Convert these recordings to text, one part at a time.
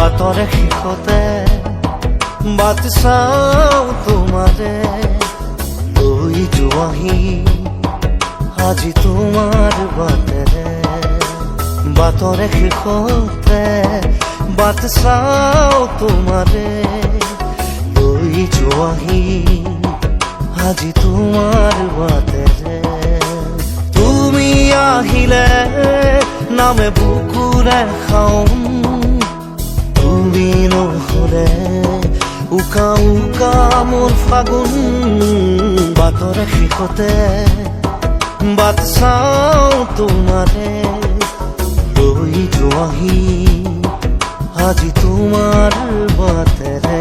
বাটৰে শেষতে বাত চাওঁ তোমাৰে লৈ যোৱাহি আজি তোমাৰ বাটেৰে বাটৰে শেষতে বাট চাওঁ তোমাৰে লৈ যোৱাহি আজি তোমাৰ বাটেৰে তুমি আহিলে, নামে বুকুৰে খাওঁ তুমি নহলে উকা উকা মোর ফাগুন বাটৰে শিখতে। বাট চাও তোমাৰে লৈ যোৱাহি আজি তোমাৰ বাটেৰে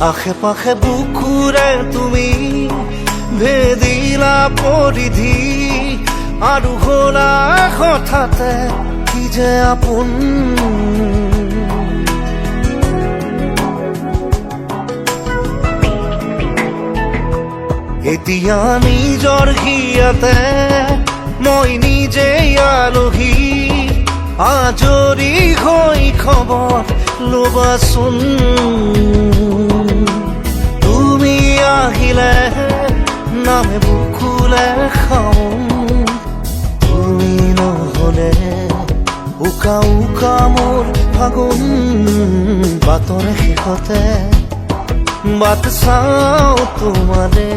আশে পাশে বুকুৰে তুমি ভেদিলা পৰিধি আৰু হলা হঠাতে কি যে আপোন। এতিয়া নিজৰ হিয়াতে মই নিজেই আলহী। আজৰি হৈ খবৰ ল'বাচোন খাওঁ তুমি নহলে উকা উকা মোৰ ফাগুন বাটৰে শেষতে বাট চাওঁ তোমাৰে